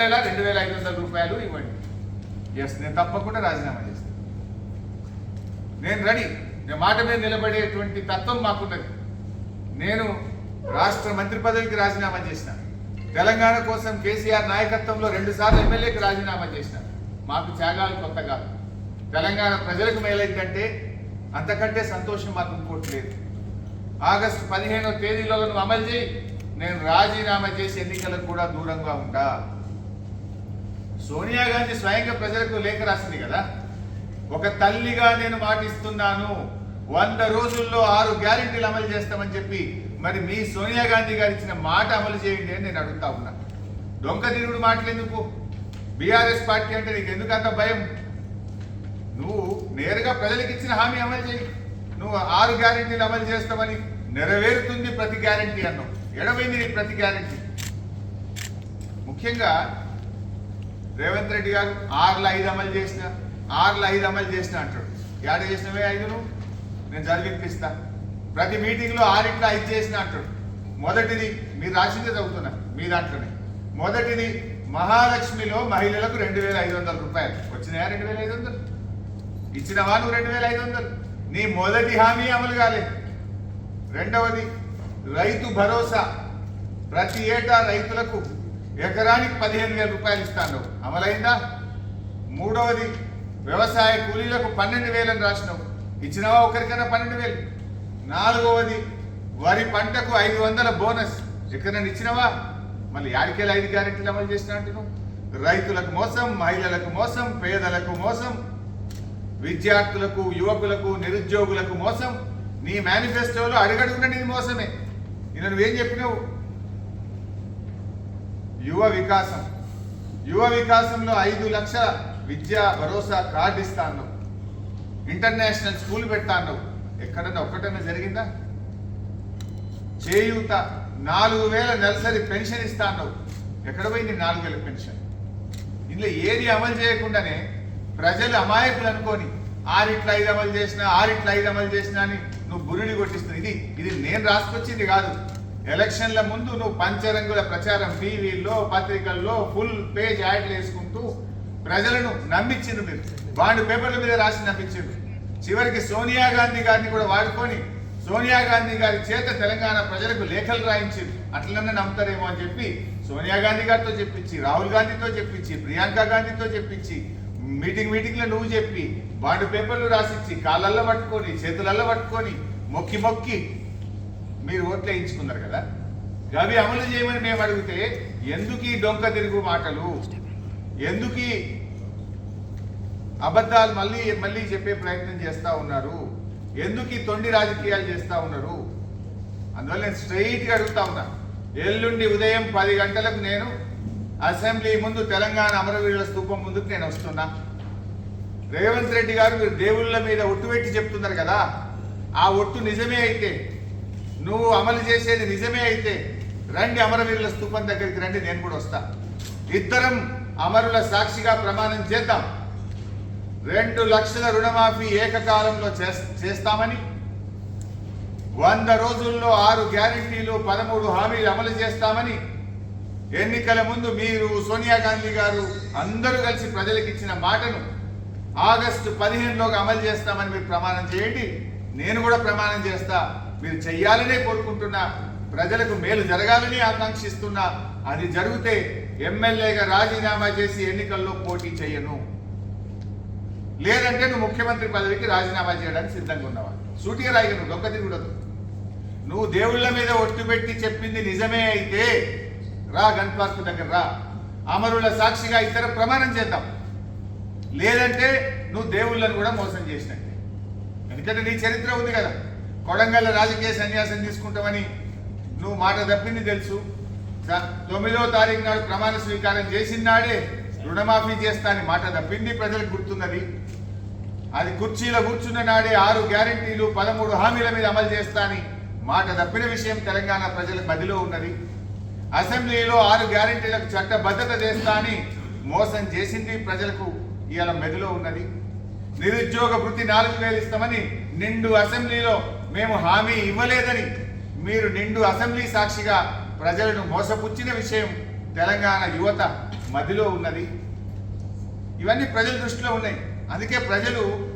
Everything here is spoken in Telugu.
వేల రెండు వేల ఐదు వందల రూపాయలు ఇవ్వండి. ఎస్ నేను తప్పకుండా రాజీనామా చేస్తాను నేను రెడీ. నేను మాట మీద నిలబడేటువంటి తత్వం మాకున్నది నేను రాష్ట్ర మంత్రి పదవికి రాజీనామా చేసిన తెలంగాణ కోసం కేసీఆర్ నాయకత్వంలో రెండు సార్లు ఎమ్మెల్యేకి రాజీనామా చేసిన మాకు త్యాగాలు కొత్త కాదు. తెలంగాణ ప్రజలకు మేలైందంటే అంతకంటే సంతోషం మాకు ఇంకోటి లేదు. ఆగస్టు పదిహేనో తేదీలో నువ్వు అమలు చేయి. నేను రాజీనామా చేసి ఎన్నికలకు కూడా దూరంగా ఉంటా. సోనియా గాంధీ స్వయంగా ప్రజలకు లేఖ రాసింది కదా. ఒక తల్లిగా నేను మాటిస్తున్నాను వంద రోజుల్లో ఆరు గ్యారెంటీలు అమలు చేస్తామని చెప్పి మరి మీ సోనియా గాంధీ గారు ఇచ్చిన మాట అమలు చేయండి అని నేను అడుగుతా ఉన్నా. దొంగ తిరుగుడు మాటలు బీఆర్ఎస్ పార్టీ అంటే నీకు ఎందుకు అంత భయం? నువ్వు నేరుగా ప్రజలకు ఇచ్చిన హామీ అమలు చేయి. నువ్వు ఆరు గ్యారెంటీలు అమలు చేస్తామని నెరవేరుతుంది ప్రతి గ్యారెంటీ అన్నావు. ఎడమైంది నీ ప్రతి గ్యారెంటీ? ముఖ్యంగా రేవంత్ రెడ్డి గారు ఆరులో ఐదు అమలు చేసిన ఆరులో ఐదు అమలు చేసిన అంటాడు. ఏడ చేసినవే ఐదును నేను చదివిపిస్తా. ప్రతి మీటింగ్లో ఆరింట్లో ఐదు చేసిన అంటాడు. మొదటిది మీరు రాసిందే చదువుతున్నా మీ దాంట్లోనే. మొదటిది మహాలక్ష్మిలో మహిళలకు రెండు వేల ఐదు వందల రూపాయలు. వచ్చినాయా రెండు వేల ఐదు వందలు? ఇచ్చినవా నువ్వు రెండు వేల ఐదు వందలు? నీ మొదటి హామీ అమలు కాలేదు రెండవది రైతు భరోసా. ప్రతి ఏటా రైతులకు ఎకరానికి పదిహేను వేల రూపాయలు ఇస్తాను. అమలైందా? మూడవది వ్యవసాయ కూలీలకు పన్నెండు వేలని రాసినావు. ఇచ్చినవా ఒకరికైనా పన్నెండు వేలు? నాలుగవది వరి పంటకు ఐదు వందల బోనస్. ఎక్కడైనా ఇచ్చినవా? మళ్ళీ యాడికెళ్ళి ఐదు గ్యారెంటీలు అమలు చేసిన అంటున్నావు. రైతులకు మోసం మహిళలకు మోసం పేదలకు మోసం విద్యార్థులకు యువకులకు నిరుద్యోగులకు మోసం. నీ మేనిఫెస్టోలో అడుగడుగున నీది మోసమే. నేను నువ్వేం చెప్పినావు? యువ వికాసం. యువ వికాసంలో ఐదు లక్షల విద్యా భరోసా కార్డు ఇస్తాను ఇంటర్నేషనల్ స్కూల్ పెడతాను ఎక్కడన్నా ఒక్కటన్నా జరిగిందా? చేయూత నాలుగు వేల నెలసరి పెన్షన్ ఇస్తాను ఎక్కడ పోయింది నాలుగు వేల పెన్షన్? ఇందులో ఏది అమలు చేయకుండానే ప్రజలు అమాయకులు అనుకొని ఆరిట్ల ఐదు అమలు చేసిన ఆరిట్ల ఐదు అమలు చేసిన అని నువ్వు బురుడి కొట్టిస్తుంది ఇది ఇది నేను రాసుకొచ్చింది కాదు. ఎలక్షన్ల ముందు నువ్వు పంచరంగుల ప్రచారం టీవీల్లో పత్రికల్లో ఫుల్ పేజ్ యాడ్లు వేసుకుంటూ ప్రజలను నమ్మించిండు మీరు. బాండ్ పేపర్ల మీద రాసి నమ్మించింది చివరికి సోనియా గాంధీ గారిని కూడా వాడుకొని సోనియా గాంధీ గారి చేత తెలంగాణ ప్రజలకు లేఖలు రాయించింది అట్లనే నమ్ముతారేమో అని చెప్పి సోనియా గాంధీ గారితో చెప్పించి రాహుల్ గాంధీతో చెప్పించి ప్రియాంక గాంధీతో చెప్పించి మీటింగ్ మీటింగ్లో నువ్వు చెప్పి బాండ్ పేపర్లు రాసిచ్చి కాళ్ళల్లో పట్టుకొని చేతులల్లో పట్టుకొని మొక్కి మొక్కి మీరు ఓట్లు వేయించుకున్నారు కదా? అవి అమలు చేయమని మేము అడిగితే ఎందుకు ఈ డొంక తిరుగు మాటలు? ఎందుకు ఈ అబద్ధాలు మళ్ళీ మళ్ళీ చెప్పే ప్రయత్నం చేస్తా ఉన్నారు? ఎందుకు ఈ తొండి రాజకీయాలు చేస్తా ఉన్నారు? అందువల్ల నేను స్ట్రైట్గా అడుగుతా ఉన్నా. ఎల్లుండి ఉదయం పది గంటలకు నేను అసెంబ్లీ ముందు తెలంగాణ అమరవీరుల స్థూపం ముందుకు నేను వస్తున్నా. రేవంత్ రెడ్డి గారు మీరు దేవుళ్ళ మీద ఒట్టు పెట్టి చెప్తున్నారు కదా? ఆ ఒట్టు నిజమే అయితే నువ్వు అమలు చేసేది నిజమే అయితే రండి అమరవీరుల స్థూపం దగ్గరికి రండి నేను కూడా వస్తా. ఇద్దరం అమరుల సాక్షిగా ప్రమాణం చేద్దాం. రెండు లక్షల రుణమాఫీ ఏకకాలంలో చేస్తామని వంద రోజుల్లో ఆరు గ్యారెంటీలు పదమూడు హామీలు అమలు చేస్తామని ఎన్నికల ముందు మీరు సోనియా గాంధీ గారు అందరూ కలిసి ప్రజలకు ఇచ్చిన మాటను ఆగస్టు పదిహేనులోగా అమలు చేస్తామని మీరు ప్రమాణం చేయండి. నేను కూడా ప్రమాణం చేస్తా. మీరు చెయ్యాలనే కోరుకుంటున్నా ప్రజలకు మేలు జరగాలని ఆకాంక్షిస్తున్నా అది జరిగితే ఎమ్మెల్యేగా రాజీనామా చేసి ఎన్నికల్లో పోటీ చేయను. లేదంటే నువ్వు ముఖ్యమంత్రి పదవికి రాజీనామా చేయడానికి సిద్ధంగా ఉన్నావా? సూటిగా రాయి నువ్వు దొంగ తిరుగుడదు నువ్వు దేవుళ్ళ మీద ఒట్టు పెట్టి చెప్పింది నిజమే అయితే రా గన్ పార్క్ దగ్గర రా. అమరుల సాక్షిగా ఇద్దరు ప్రమాణం చేద్దాం. లేదంటే నువ్వు దేవుళ్ళను కూడా మోసం చేసినట్టే. ఎందుకంటే నీ చరిత్ర ఉంది కదా. కొడంగల్ రాజకీయ సన్యాసం తీసుకుంటామని నువ్వు మాట తప్పింది తెలుసు. తొమ్మిదో తొమ్మిదవ తారీఖు నాడు ప్రమాణ స్వీకారం చేసిన నాడే రుణమాఫీ చేస్తా అని మాట తప్పింది ప్రజలకు గుర్తున్నది. అది కుర్చీలో కూర్చున్న నాడే ఆరు గ్యారెంటీలు పదమూడు హామీల మీద అమలు చేస్తా అని మాట తప్పిన విషయం తెలంగాణ ప్రజల మదిలో ఉన్నది. అసెంబ్లీలో ఆరు గ్యారెంటీలకు చట్టబద్ధత చేస్తా అని మోసం చేసింది ప్రజలకు ఇవాళ మెదిలో ఉన్నది. నిరుద్యోగ వృత్తి నాలుగు వేలు ఇస్తామని నిండు అసెంబ్లీలో మేము హామీ ఇవ్వలేదని మీరు నిండు అసెంబ్లీ సాక్షిగా ప్రజలను మోసపుచ్చిన విషయం తెలంగాణ యువత మదిలో ఉన్నది. ఇవన్నీ ప్రజల దృష్టిలో ఉన్నాయి. అందుకే ప్రజలు